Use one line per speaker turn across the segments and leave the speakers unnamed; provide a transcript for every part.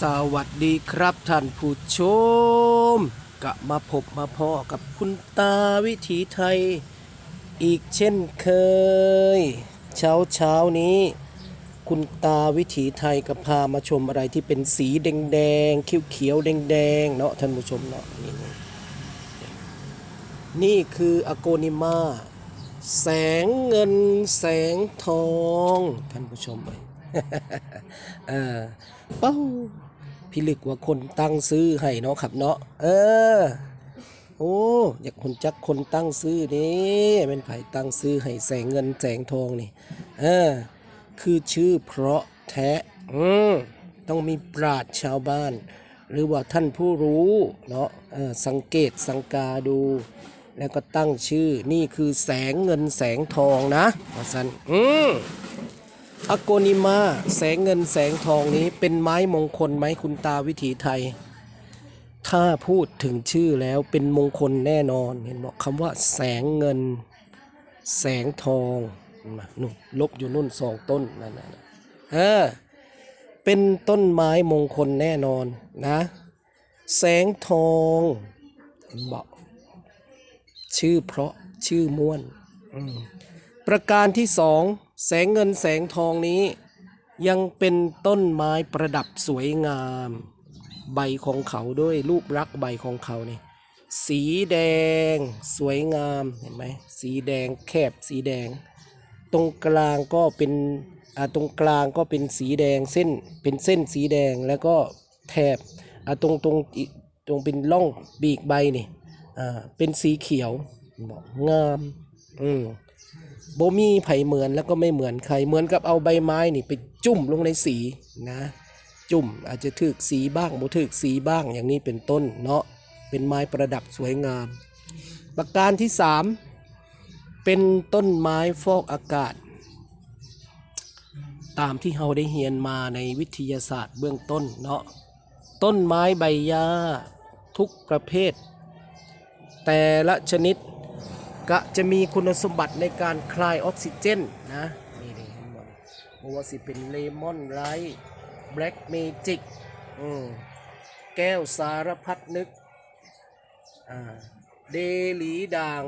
สวัสดีครับท่านผู้ชมกลับมาพบมาพ่อกับคุณตาวิถีไทย อีกเช่นเคย เช้าเช้านี้ คุณตาวิถีไทยก็พามาชมอะไรที่เป็นสีแดงแดงๆเขียวๆแดงเนาะท่านผู้ชมเนาะนี่นี่นี่คืออโกนิมา แสงเงินแสงทอง ท่านผู้ชมเอย เออเป้าพี่ลึกว่าคนตั้งซื้อให้เนาะครับเนาะเออ โอ้อยากคนจักคนตั้งซื้อนี่เป็นไผตั้งซื้อให้แสงเงินแสงทองนี่ เออ คือชื่อเพราะแท้อืมต้องมีปราดชาวบ้าน หรือว่าท่านผู้รู้เนาะเออสังเกตสังกาดู แล้วก็ตั้งชื่อนี่คือแสงเงินแสงทองนะว่าสันอืม อโกนิมาแสงเงินแสงทองนี้เป็นไม้มงคลไหมคุณตาวิถีไทย ถ้าพูดถึงชื่อแล้วเป็นมงคลแน่นอนเห็นบอกคำว่าแสงเงิน แสงทองมานู่นลบอยู่นู่นสองต้นนั่นนะเออเป็นต้นไม้มงคลแน่นอนนะ แสงทองเห็นบอกชื่อเพราะชื่อม่วนอืม ประการที่สองแสงเงินแสงทองนี้ ยังเป็นต้นไม้ประดับสวยงาม ใบของเขาด้วยรูปลักใบของเขานี่สีแดงสวยงามเห็นไหมสีแดงแคบสีแดง ตรงกลางก็เป็นอ่าตรงกลางก็เป็นสีแดงเส้นเป็นเส้นสีแดงแล้วก็แถบอ่าตรงตรงตรงเป็นร่องบีกใบนี่อ่าเป็นสีเขียวบอกงามอืม โบมีไผเหมือนแล้วก็ไม่เหมือนใครเหมือนกับเอาใบไม้นี่ไปจุ่มลงในสีนะ จุ่มอาจจะถึกสีบ้างบ่ถึกสีบ้างอย่างนี้เป็นต้นเนาะเป็นไม้ประดับสวยงาม ประการที่สามเป็นต้นไม้ฟอกอากาศ ตามที่เราได้เรียนมาในวิทยาศาสตร์เบื้องต้นเนาะต้นไม้ใบหญ้าทุกประเภท แต่ละชนิด ก็จะมีคุณสมบัติในการคลายออกซิเจนนะ นี่นี่เห็นบ่เพราะว่าสิเป็นเลมอนไลท์แบล็กเมจิกอืมแก้วสารพัดนึกอ่าเดลีด่าง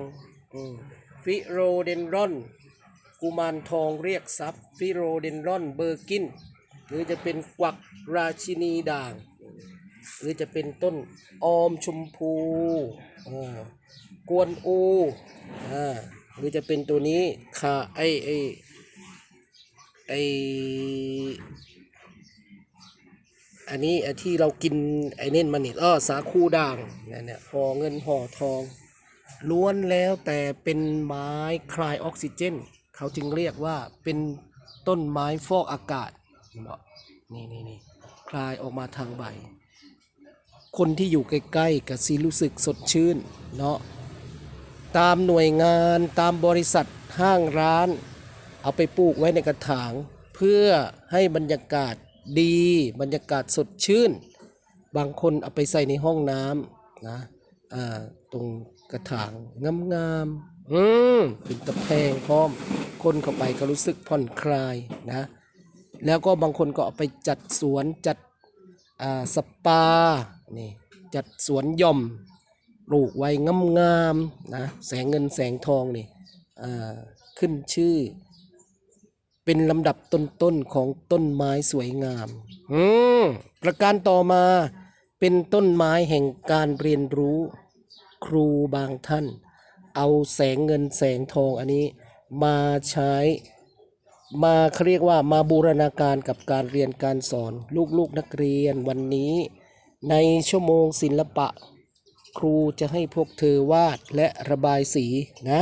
อืมฟิโรเดนรอน กุมารทองเรียกทรัพย์ฟิโรเดนรอนเบอร์กิน หรือจะเป็นกวักราชินีด่าง หรือจะเป็นต้นออมชมพูอ่ากวนอูอ่าหรือจะเป็นตัวนี้ค่ะไอไอไออันนี้ไอที่เรากินไอเน่นมันนี่อ้อสาคูด่างเนี่ยเนี่ยห่อเงินห่อทอง ล้วนแล้วแต่เป็นไม้คลายออกซิเจน เขาจึงเรียกว่าเป็นต้นไม้ฟอกอากาศนี่นี่นี่คลายออกมาทางใบ คนที่อยู่ใกล้ๆกับซีรู้สึกสดชื่นเนาะตามหน่วยงานตามบริษัทห้างร้าน เอาไปปลูกไว้ในกระถาง เพื่อให้บรรยากาศดี บรรยากาศสดชื่น บางคนเอาไปใส่ในห้องน้ำนะอ่าตรงกระถางงามๆอืมเป็นตะแพงพร้อม คนเข้าไปก็รู้สึกผ่อนคลายนะ แล้วก็บางคนก็เอาไปจัดสวนจัดอ่าสปา นี่จัดสวนย่อมปลูกไว้งามๆนะแสงเงินแสงทองนี่ขึ้นชื่อ เป็นลำดับต้นๆของต้นไม้สวยงามอืมประการต่อมาเป็นต้นไม้แห่งการเรียนรู้ ครูบางท่าน เอาแสงเงินแสงทองอันนี้มาใช้มาเขาเรียกว่ามาบูรณาการกับการเรียนการสอนลูกๆนักเรียนวันนี้ ในชั่วโมงศิลปะ ครูจะให้พวกเธอวาดและระบายสีนะ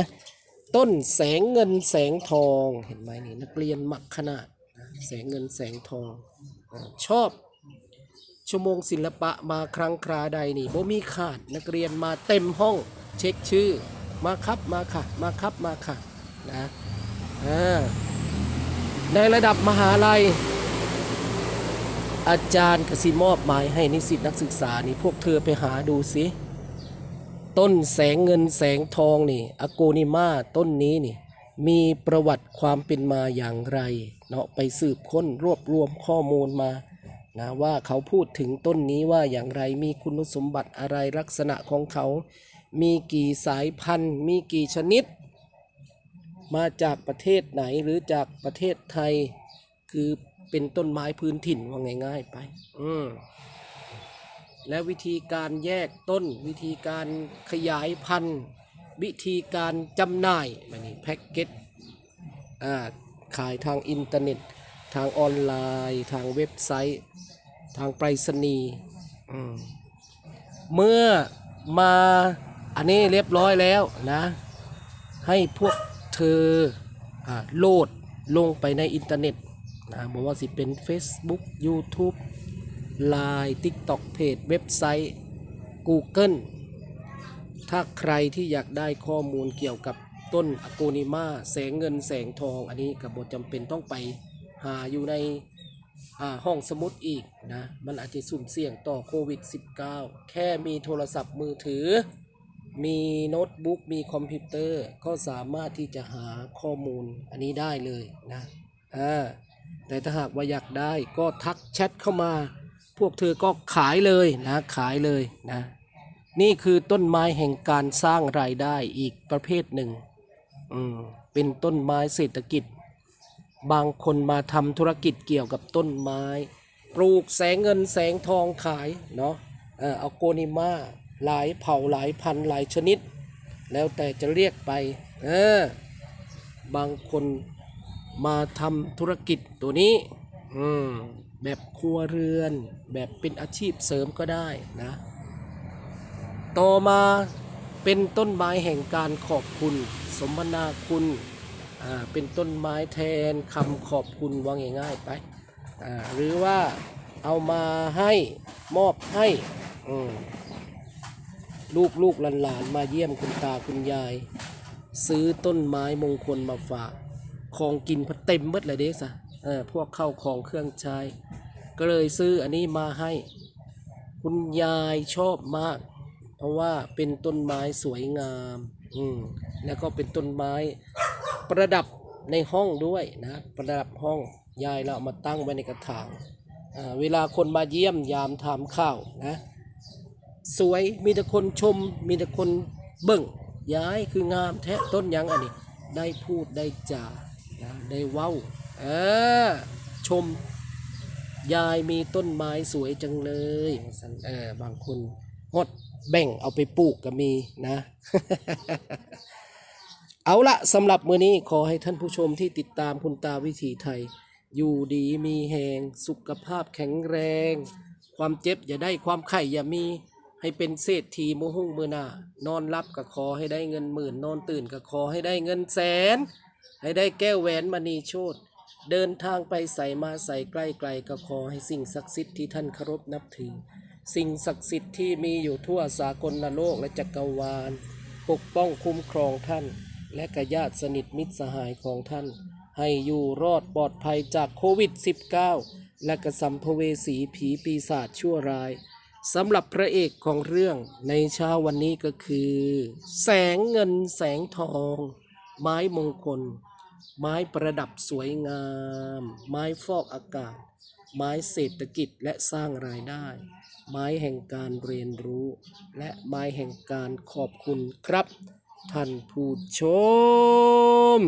ต้นแสงเงินแสงทองเห็นไหมนี่นักเรียนมักขนาดแสงเงินแสงทองอชอบชั่วโมงศิลปะมาครั้งคราใดนี่บ่มีขาดนักเรียนมาเต็มห้อง เช็คชื่อ มาครับมาค่ะ มาครับมาค่ะนะในระดับมหาลัย อาจารย์กสิมอบหมายให้นิสิตนักศึกษานี่พวกเธอไปหาดูสิ ต้นแสงเงินแสงทองนี่อโกนิมาต้นนี้นี่ มีประวัติความเป็นมาอย่างไร เนาะไปสืบค้นรวบรวมข้อมูลมานะว่าเขาพูดถึงต้นนี้ว่าอย่างไรมีคุณสมบัติอะไรลักษณะของเขา มีกี่สายพันธุ์ มีกี่ชนิด มาจากประเทศไหนหรือจากประเทศไทย คือ เป็นต้นไม้พื้นถิ่นว่าง่าย ๆ ไป อืมและวิธีการแยกต้น วิธีการขยายพันธุ์ วิธีการจำหน่ายมันนี่แพ็กเกจอ่าขายทางอินเทอร์เน็ต ทางออนไลน์ ทางเว็บไซต์ ทางไปรษณีย์อืมเมื่อมาอันนี้เรียบร้อยแล้วนะ ให้พวกเธออ่าโหลดลงไปในอินเทอร์เน็ต นะบอกว่าสิเป็น Facebook YouTube Line TikTok เพจเว็บไซต์ Google ถ้าใครที่อยากได้ข้อมูลเกี่ยวกับต้นอโกนิมาแสงเงินแสงทอง อันนี้กับบทจำเป็นต้องไปหาอยู่ในห้องสมุดอีกนะ มันอาจจะสุ่มเสี่ยงต่อโควิด -19 แค่มีโทรศัพท์มือถือ มีโน้ตบุ๊ก มีคอมพิวเตอร์ ก็สามารถที่จะหาข้อมูลอันนี้ได้เลยนะ อ่า แต่ถ้าหากว่าอยากได้ก็ทักแชทเข้ามา พวกเธอก็ขายเลยนะขายเลยนะนี่คือต้นไม้แห่งการสร้างรายได้อีกประเภทหนึ่งอืมเป็นต้นไม้เศรษฐกิจ บางคนมาทำธุรกิจเกี่ยวกับต้นไม้ ปลูกแสงเงินแสงทองขายเนาะเออเอาโกนิมาหลายเผ่าหลายพันหลายชนิด แล้วแต่จะเรียกไปเออบางคน มาทำธุรกิจตัวนี้อืมแบบครัวเรือน แบบเป็นอาชีพเสริมก็ได้นะต่อมาเป็นต้นไม้แห่งการขอบคุณ สมนาคุณอ่าเป็นต้นไม้แทนคำขอบคุณว่าง่ายๆไปอ่าหรือว่าเอามาให้มอบให้อืมลูกลูกหลานๆมาเยี่ยมคุณตาคุณยาย ซื้อต้นไม้มงคลมาฝาก ของกินพัดเต็มเบิดเลยเด้สะเออพวกเข้าวของเครื่องใช้ ก็เลยซื้ออันนี้มาให้ คุณยายชอบมาก เพราะว่าเป็นต้นไม้สวยงาม อืมแล้วก็เป็นต้นไม้ประดับในห้องด้วยนะ ประดับห้องยายเราเอามาตั้งไว้ในกระถางเวลาคนมาเยี่ยมยามถามข้าวนะ สวยมีแต่คนชม มีแต่คนเบิ่งยายคืองามแท้ต้นยังอันนี้ ได้พูดได้จา นะได้เว้าเออชม ยายมีต้นไม้สวยจังเลยว่าซั่นเออบางคนงดแบ่งเอาไปปลูกก็มีนะ เอาละสำหรับมือนี้ขอให้ท่านผู้ชมที่ติดตามคุณตาวิถีไทย อยู่ดีมีแหงสุขภาพแข็งแรง ความเจ็บอย่าได้ความไข่อย่ามีให้เป็นเศรษฐีมือหุ่งมือหน้านอนรับก็ขอให้ได้เงินหมื่น นอนตื่นก็ขอให้ได้เงินแสน ให้ได้แก้วแหวนมณีโชตเดินทางไปใส่มาใส่ใกล้ไกลก็ขอให้สิ่งศักดิ์สิทธิ์ที่ท่านเคารพนับถือ สิ่งศักดิ์สิทธิ์ที่มีอยู่ทั่วสากลโลกและจักรวาล ปกป้องคุ้มครองท่าน และกญาติสนิทมิตรสหายของท่าน ให้อยู่รอดปลอดภัยจากโควิด -19 และกระสัมภเวสีผีปีศาจชั่วร้ายสำหรับพระเอกของเรื่องในเช้าวันนี้ก็คือ แสงเงินแสงทอง ไม้มงคล ไม้ประดับสวยงาม ไม้ฟอกอากาศ ไม้เศรษฐกิจและสร้างรายได้ ไม้แห่งการเรียนรู้ และไม้แห่งการขอบคุณครับ ท่านผู้ชม